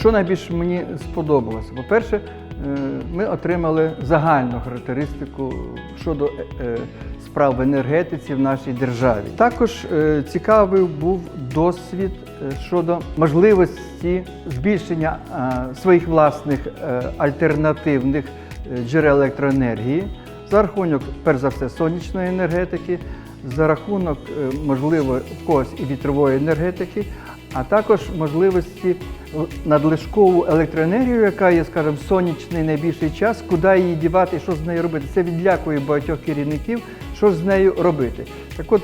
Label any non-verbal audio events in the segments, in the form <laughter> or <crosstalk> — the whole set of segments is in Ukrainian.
Що найбільше мені сподобалося? По-перше, е, ми отримали загальну характеристику щодо е, е, справ в енергетиці в нашій державі. Також цікавий був досвід щодо можливості збільшення своїх власних альтернативних джерел електроенергії за рахунок, перш за все, сонячної енергетики, за рахунок, можливо, в когось і вітрової енергетики, а також можливості надлишкову електроенергію, яка є, скажімо, сонячний найбільший час, куди її дівати що з нею робити. Це відлякує багатьох керівників, що з нею робити. Так от,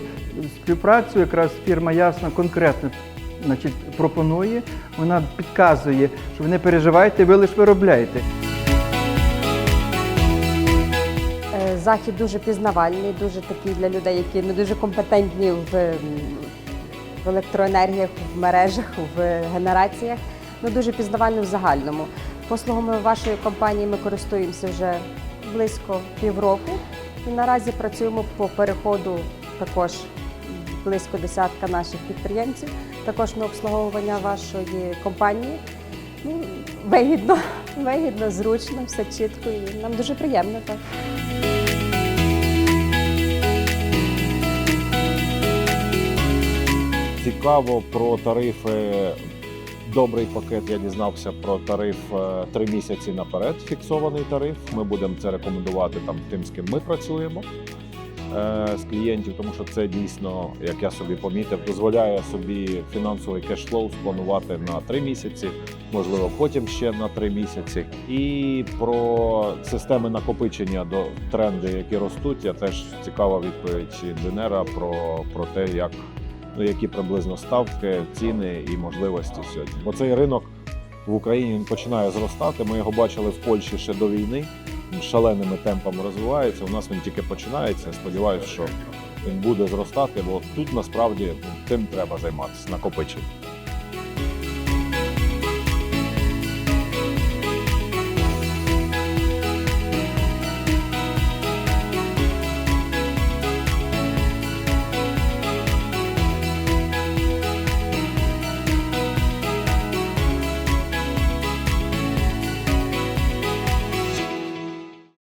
співпрацю якраз фірма Ясна конкретно значить, пропонує, вона підказує, що ви не переживайте, ви лише виробляєте. Е, Захід дуже пізнавальний, дуже такий для людей, які не дуже компетентні в, в електроенергіях, в мережах, в генераціях. Ну дуже пізнавальний в загальному. Послугами вашої компанії ми користуємося вже близько півроку і наразі працюємо по переходу також близько десятка наших підприємців, також на обслуговування вашої компанії. Ну, вигідно, <laughs> вигідно, зручно, все чітко і нам дуже приємно так. Цікаво про тарифи. Добрий пакет. Я дізнався про тариф е, три місяці наперед. Фіксований тариф. Ми будемо це рекомендувати там тим, з ким ми працюємо е, з клієнтів, тому що це дійсно, як я собі помітив, дозволяє собі фінансовий кешфлоу спланувати на три місяці, можливо, потім ще на три місяці. І про системи накопичення до тренди, які ростуть. Я теж цікава відповідь інженера про, про те, як ну, які приблизно ставки, ціни і можливості сьогодні. Бо цей ринок в Україні він починає зростати. Ми його бачили в Польщі ще до війни. Він шаленими темпами розвивається. У нас він тільки починається. Сподіваюсь, що він буде зростати, бо тут насправді ну, тим треба займатися накопиченням.